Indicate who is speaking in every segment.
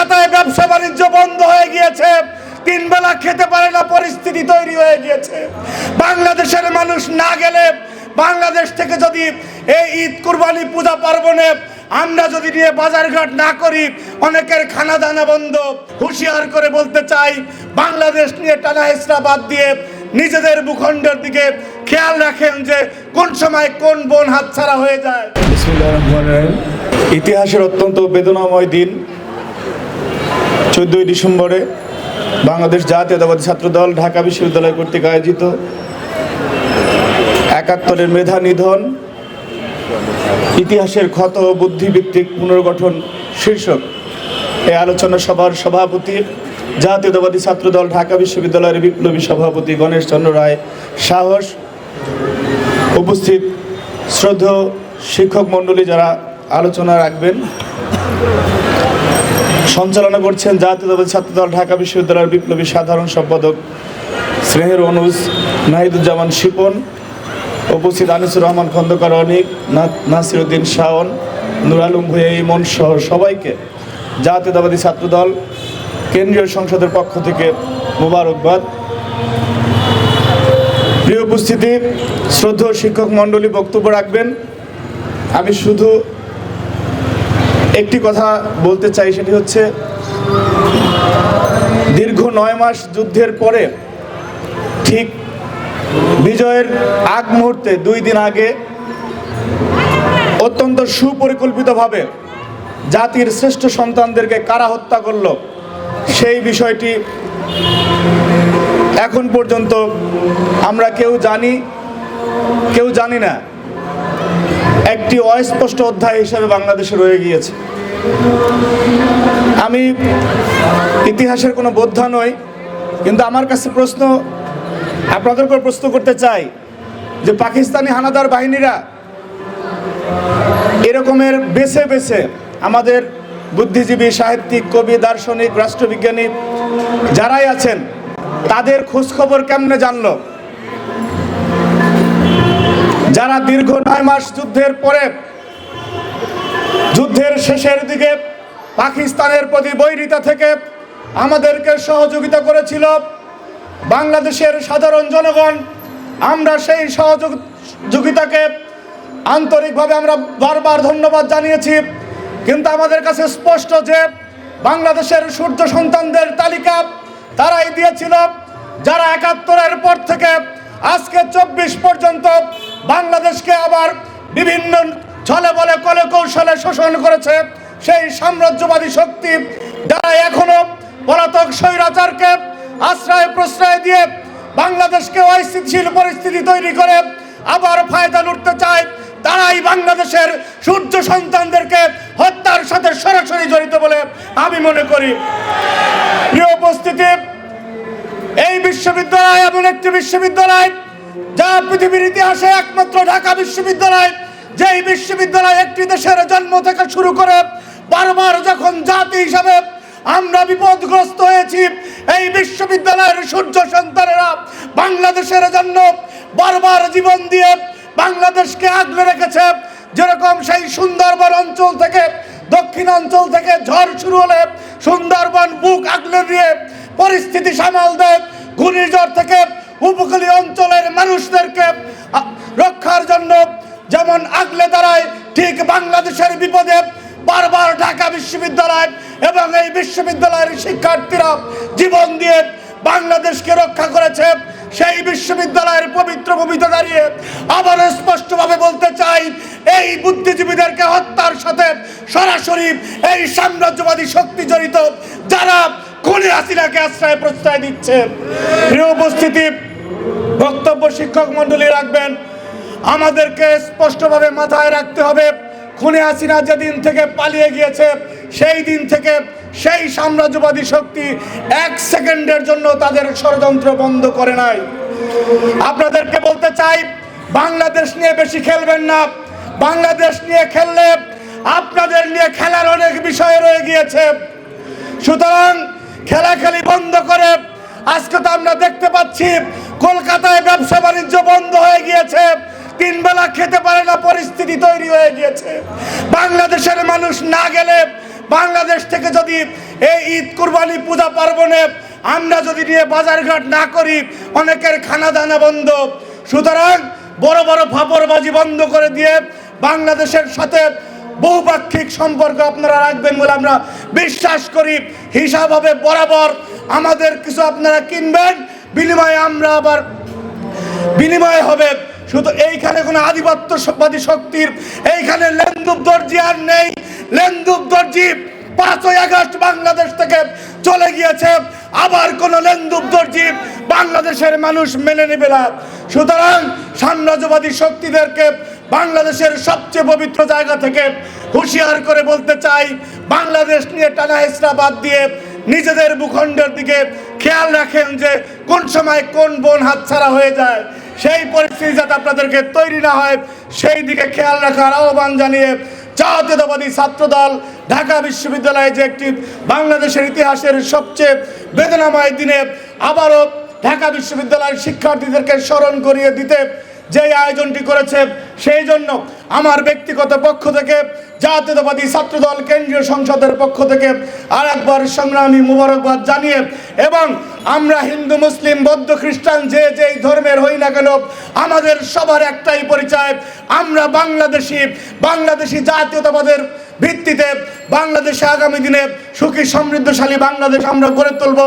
Speaker 1: কলকাতায় ব্যবসা বাণিজ্য বন্ধ হয়ে গিয়েছে। তিন বেলা খেতে পারে না, পরিস্থিতি তৈরি হয়ে গিয়েছে। বাংলাদেশের মানুষ না গেলে, বাংলাদেশ থেকে যদি এই ঈদ কুরবানি পূজা পার্বণে আমরা যদি নিয়ে বাজারঘাট না করি, অনেকের খানা দানা বন্ধ। হুঁশিয়ার করে বলতে চাই, বাংলাদেশ নিয়ে টানা হেসরা বাদ দিয়ে নিজেদের ভূখণ্ডের দিকে খেয়াল রাখেন যে কোন সময় কোন বোন হাতছাড়া হয়ে যায়।
Speaker 2: ইতিহাসের অত্যন্ত বেদনাময় দিন। চোদ্দই ডিসেম্বরে বাংলাদেশ জাতীয়তাবাদী ছাত্রদল ঢাকা বিশ্ববিদ্যালয় কর্তৃক আয়োজিত একাত্তরের মেধা নিধন, ইতিহাসের ক্ষত বুদ্ধিভিত্তিক পুনর্গঠন শীর্ষক এই আলোচনা সভার সভাপতি জাতীয়তাবাদী ছাত্রদল ঢাকা বিশ্ববিদ্যালয়ের বিপ্লবী সভাপতি গণেশ চন্দ্র রায় সাহস, উপস্থিত শ্রদ্ধ শিক্ষক মণ্ডলী যারা আলোচনা রাখবেন। সঞ্চালনা করছেন জাতীয়তাবাদী ছাত্রদল, ঢাকা বিশ্ববিদ্যালয়ের বিপ্লবী সাধারণ সম্পাদক স্নেহের অনুজ, নাহিদুজ্জামান শিপন, উপস্থিত আনিসুর রহমান, খন্দকার অনিক নাসির উদ্দিন শাওন নুর আলম ভুঁইয়া, ইমন সহ সবাইকে জাতীয়তাবাদী ছাত্রদল, কেন্দ্রীয় সংসদের পক্ষ থেকে মোবারকবাদ। প্রিয় উপস্থিতি, শ্রদ্ধেয় শিক্ষক মণ্ডলী বক্তব্য রাখবেন। আমি শুধু একটি কথা বলতে চাই, সেটি হচ্ছে, দীর্ঘ নয় মাস যুদ্ধের পরে, ঠিক বিজয়ের আগ মুহূর্তে, দুই দিন আগে, অত্যন্ত সুপরিকল্পিতভাবে জাতির শ্রেষ্ঠ সন্তানদেরকে কারা হত্যা করল, সেই বিষয়টি এখন পর্যন্ত আমরা কেউ জানি কেউ জানি না। একটি অস্পষ্ট অধ্যায় হিসাবে বাংলাদেশে রয়ে গিয়েছে। আমি ইতিহাসের কোনো বোদ্ধা নই, কিন্তু আমার কাছে প্রশ্ন, আপনাদের উপর প্রশ্ন করতে চাই যে পাকিস্তানি হানাদার বাহিনীরা এরকমের বেছে বেছে আমাদের বুদ্ধিজীবী, সাহিত্যিক, কবি, দার্শনিক, রাষ্ট্রবিজ্ঞানী যারাই আছেন, তাদের খোঁজখবর কেমনে জানলো? যারা দীর্ঘ নয় মাস যুদ্ধের পরে যুদ্ধের শেষের দিকে পাকিস্তানের প্রতি বৈরিতা থেকে আমাদেরকে সহযোগিতা করেছিল বাংলাদেশের সাধারণ জনগণ, আমরা সেই সহযোগিতাকে আন্তরিকভাবে আমরা বারবার ধন্যবাদ জানিয়েছি। কিন্তু আমাদের কাছে স্পষ্ট যে বাংলাদেশের সূর্য সন্তানদের তালিকা তারাই দিয়েছিল। যারা একাত্তরের পর থেকে আজকে চব্বিশ পর্যন্ত বাংলাদেশকে আবার বিভিন্ন ছলে বলে কলে কৌশলে শোষণ করেছে সেই সাম্রাজ্যবাদী শক্তি যারা এখনও পলাতক স্বৈরাচারকে আশ্রয় প্রশ্রয় দিয়ে বাংলাদেশকে অস্থিতিশীল পরিস্থিতি তৈরি করে আবার ফায়দা লুটতে চায়, তারাই বাংলাদেশের সূর্য সন্তানদেরকে হত্যার সাথে সরাসরি জড়িত বলে আমি মনে করি। প্রিয় উপস্থিতি, এই বিশ্ববিদ্যালয় এমন একটি বিশ্ববিদ্যালয় যা পৃথিবীর ইতিহাসে একমাত্র ঢাকা বিশ্ববিদ্যালয়, যেই বিশ্ববিদ্যালয় একটি দেশের জন্ম থেকে শুরু করে বারবার যখন জাতি হিসাবে আমরা বিপদগ্রস্ত হয়েছি, এই বিশ্ববিদ্যালয়ের সূর্য সন্তানেরা বাংলাদেশের জন্য বারবার জীবন দিয়ে বাংলাদেশকে আগলে রেখেছে। যেরকম সেই সুন্দরবন অঞ্চল থেকে দক্ষিণ অঞ্চল থেকে ঝড় শুরু হলে সুন্দরবন বুক আগলে দিয়ে পরিস্থিতি সামাল দেয়। ঘূর্ণিঝড় থেকে উপকূলীয় অঞ্চলের মানুষদেরকে দাঁড়ায় ঠিক বাংলাদেশের বিপদে বারবার ঢাকা বিশ্ববিদ্যালয় এবং এই বিশ্ববিদ্যালয়ের শিক্ষার্থীরা জীবন দিয়ে বাংলাদেশকে রক্ষা করেছে। সেই বিশ্ববিদ্যালয়ের পবিত্র ভূমিতে দাঁড়িয়ে আবারও স্পষ্টভাবে বলতে চাই, এই বুদ্ধিজীবীদেরকে হত্যার সাথে সরাসরি এই সাম্রাজ্যবাদী শক্তি জড়িত যারা খুনি হাসিনাকে আশ্রয় প্রশ্রয় দিচ্ছে। প্রিয় উপস্থিতি, বক্তব্য শিক্ষক মণ্ডলী রাখবেন। আমাদেরকে স্পষ্টভাবে মাথায় রাখতে হবে। খুনে হাসিনা যেদিন থেকে পালিয়ে গিয়েছে, সেই দিন থেকে সেই সাম্রাজ্যবাদী শক্তি এক সেকেন্ডের জন্য তাদের ষড়যন্ত্র বন্ধ করে নাই। আপনাদেরকে বলতে চাই, বাংলাদেশ নিয়ে বেশি খেলবেন না। বাংলাদেশ নিয়ে খেললে আপনাদের নিয়ে খেলার অনেক বিষয় রয়ে গিয়েছে। সুতরাং খেলাখেলি বন্ধ করে আজকে তো আমরা দেখতে পাচ্ছি, কলকাতায় ব্যবসা বাণিজ্য বন্ধ হয়ে গিয়েছে। তিন বেলা খেতে পারে না, পরিস্থিতি তৈরি হয়ে গিয়েছে। বাংলাদেশের মানুষ না গেলে, বাংলাদেশ থেকে যদি
Speaker 1: এই ঈদ কুরবানি পূজা পার্বণে আমরা যদি নিয়ে বাজারঘাট না করি, অনেকের খানা দানা বন্ধ। সুতরাং বড় বড় ফাপড়বাজি বন্ধ করে দিয়ে বাংলাদেশের সাথে বহুপাক্ষিক সম্পর্ক আপনারা রাখবেন বলে আমরা বিশ্বাস করি। হিসাব হবে বরাবর। আমাদের কিছু আপনারা কিনবেন, বিনিময়ে আমরা আবার বিনিময় হবে শুধু এইখানে কোনো আধিপত্যবাদী শক্তির, এইখানে লেন্দুব দর্জি আর নেই। লেন্দুব দর্জি পাঁচই আগস্ট বাংলাদেশ থেকে চলে গিয়েছে। আবার কোন লেন্দুব দর্জি বাংলাদেশের মানুষ মেনে নেবে না। সুতরাং সাম্রাজ্যবাদী শক্তিদেরকে বাংলাদেশের সবচেয়ে পবিত্র জায়গা থেকে হুঁশিয়ার করে বলতে চাই, বাংলাদেশ নিয়ে টানা হেসরা বাদ দিয়ে নিজেদের ভূখণ্ডের দিকে খেয়াল রাখেন যে কোন সময় কোন বন হাতছাড়া হয়ে যায়। সেই পরিস্থিতি যাতে আপনাদেরকে তৈরি না হয়, সেই দিকে খেয়াল রাখার আহ্বান জানিয়ে জাতীয়তাবাদী ছাত্রদল ঢাকা বিশ্ববিদ্যালয়ে যে একটি বাংলাদেশের ইতিহাসের সবচেয়ে বেদনাময় দিনে আবারও ঢাকা বিশ্ববিদ্যালয়ের শিক্ষার্থীদেরকে স্মরণ করিয়ে দিতে যে আয়োজনটি করেছে, সেই জন্য আমার ব্যক্তিগত পক্ষ থেকে জাতীয়তাবাদী ছাত্রদল কেন্দ্রীয় সংসদের পক্ষ থেকে আর একবার সংগ্রামী মুবারকবাদ জানিয়ে এবং আমরা হিন্দু, মুসলিম, বৌদ্ধ, খ্রিস্টান যে যেই ধর্মের হই না কেন, আমাদের সবার একটাই পরিচয়, আমরা বাংলাদেশি বাংলাদেশি জাতীয়তাবাদের ভিত্তিতে বাংলাদেশে আগামী দিনে সুখী, সমৃদ্ধশালী বাংলাদেশ আমরা গড়ে তুলব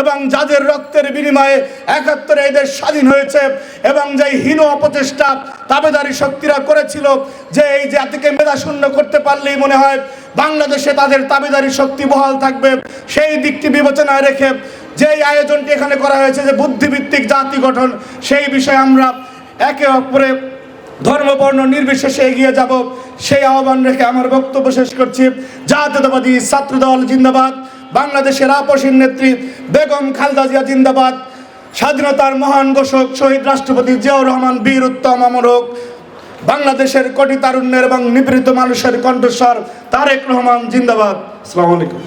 Speaker 1: এবং যাদের রক্তের বিনিময়ে একাত্তরে এই দেশ স্বাধীন হয়েছে এবং যেই হীন অপচেষ্টা তাবেদারি শক্তিরা করেছিল, যে এই জাতিকে মেধা শূন্য করতে পারলেই মনে হয় বাংলাদেশে তাদের তাবেদারি শক্তি বহাল থাকবে। সেই দিকটি বিবেচনায় রেখে যেই আয়োজনটি এখানে করা হয়েছে যে বুদ্ধিভিত্তিক জাতি গঠন, সেই বিষয়ে আমরা একে অপরে ধর্ম বর্ণ নির্বিশেষে এগিয়ে যাব। সেই আহ্বান রেখে আমার বক্তব্য শেষ করছি। জাতীয়তাবাদী ছাত্রদল জিন্দাবাদ। বাংলাদেশের আপসীন নেত্রী বেগম খালদা জিয়া জিন্দাবাদ। স্বাধীনতার মহান ঘোষক শহীদ রাষ্ট্রপতি জিয়াউর রহমান বীর উত্তম অমর হোক। বাংলাদেশের কোটি তারুণ্যের এবং নিপীড়িত মানুষের কণ্ঠস্বর তারেক রহমান জিন্দাবাদ। আসসালামু আলাইকুম।